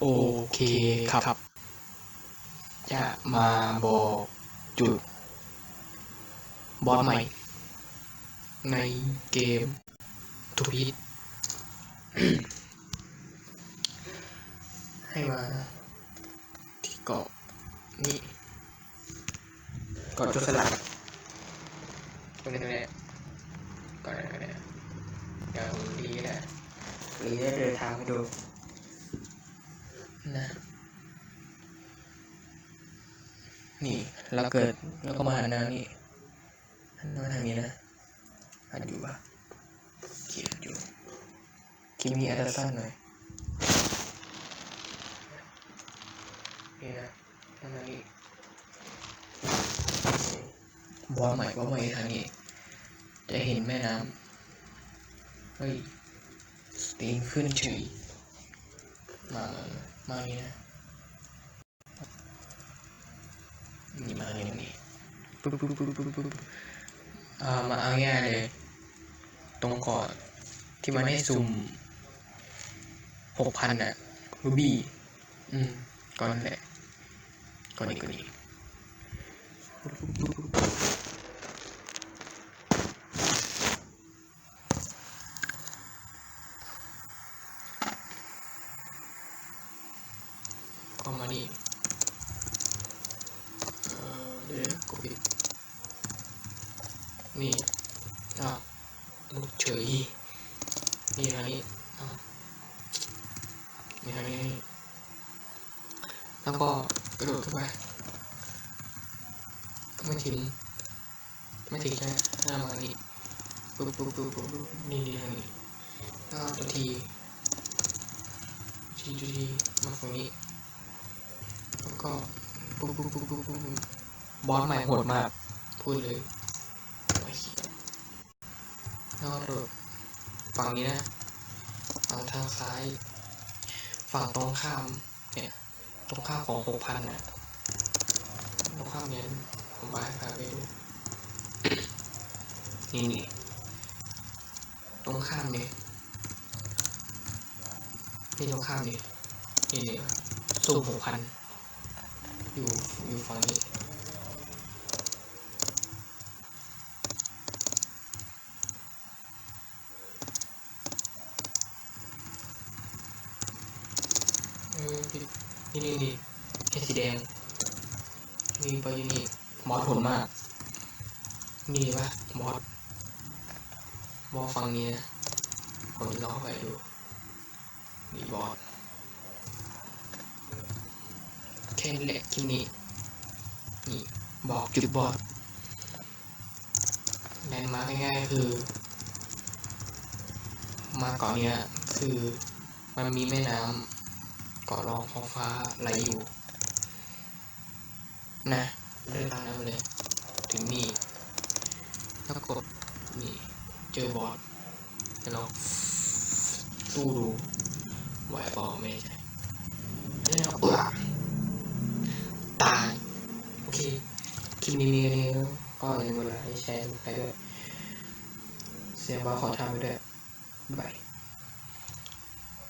โอเคครับ จะมาบอกจุด บอสใหม่ ในเกมทูพีทให้มาที่เกาะนี่เกาะจุดสลัดตรงนี้ตรงนี้เก่อนนะก่อนนะเดี๋ยวรี นะรีได้เดินทางไปดูนะนี่ เราเกิดแล้วก็มาหาแนวนี่หันมาทางนี้นะหันอยู่ปะเขียนอยู่คิมีอัตสั้นหน่อยนี่นะทางนี้บอลใหม่บอลใหม่ทางนี้ จะเห็นแม่น้ำเฮ้ยส ตีขึ้นเฉยมามานี่นะนี่มาเนี่ยนี่ปุ๊บปุ๊บปุ๊บปุ๊บปุ๊บอ่ามาเอาง่ายเลย ตรงกอนที่มันให้ซุ่มหกพันอะรูบี้อืมก่อนแหละก่อนนี้ก่อนนี้ปุ๊บปุ๊บปุ๊บปุ๊บปุ๊บ ก็มานี่เดี๋ยวกดผิดนี่อะลูกเฉยนี่ทางนี้อะนี่ทางนี้แล้วก็กระโดดขึ้นไปไม่ถึงไม่ถึงใช่ไหมหน้ามานี่ปุ๊บปุ๊บปุ๊บปุ๊บปุ๊บนี่นี่ทางนี้แล้วตัวทีทีตัวทีมาฝั่งนี้ ก็ปุ๊บปุ๊บปุ๊บปุ๊บปุ๊บปุ๊บบอสใหม่โหดมาก พูดเลยแล้วก็โดดฝั่งนี้นะฝั่งทางซ้าย ฝั่งตรงข้ามเนี่ยตรงข้ามของหกพันนะตรงข้ามเนี่ยผมไปพาไปดูนี่นี่ตรงข้ามเนี่ยนี่ตรงข้ามเนี่ยนี่นี่สูงหกพัน อยู่อยู่ฝั่งนี้เออนี่นี่นี่เห็นสีแดงนี่ไปอยู่นี่มอสโหดมาก นี่ปะมอสบอสฝั่งนี้นะผมจะลองเข้าไปดูนี่บอส แค่นี้แหละคลิปนี้นี่บอกจุดบอดแลนด์มาร์กง่ายๆคือ มาเกาะเนี้ยคือมันมีแม่น้ำเกาะรองท้องฟ้าไหลอยู่ นะเดินตามน้ำมาเลย ถึงนี่แล้วก็กดนี่เจอบอสแล้วเราสู้ดูไหวเปล่าไม่ใช่แล้วเราเอือ ตาย โอเค คลิปนี้นี่ก็อย่าลืมกดไลค์แชร์ไปด้วย เสียงว่าขอทำไปด้วยบาย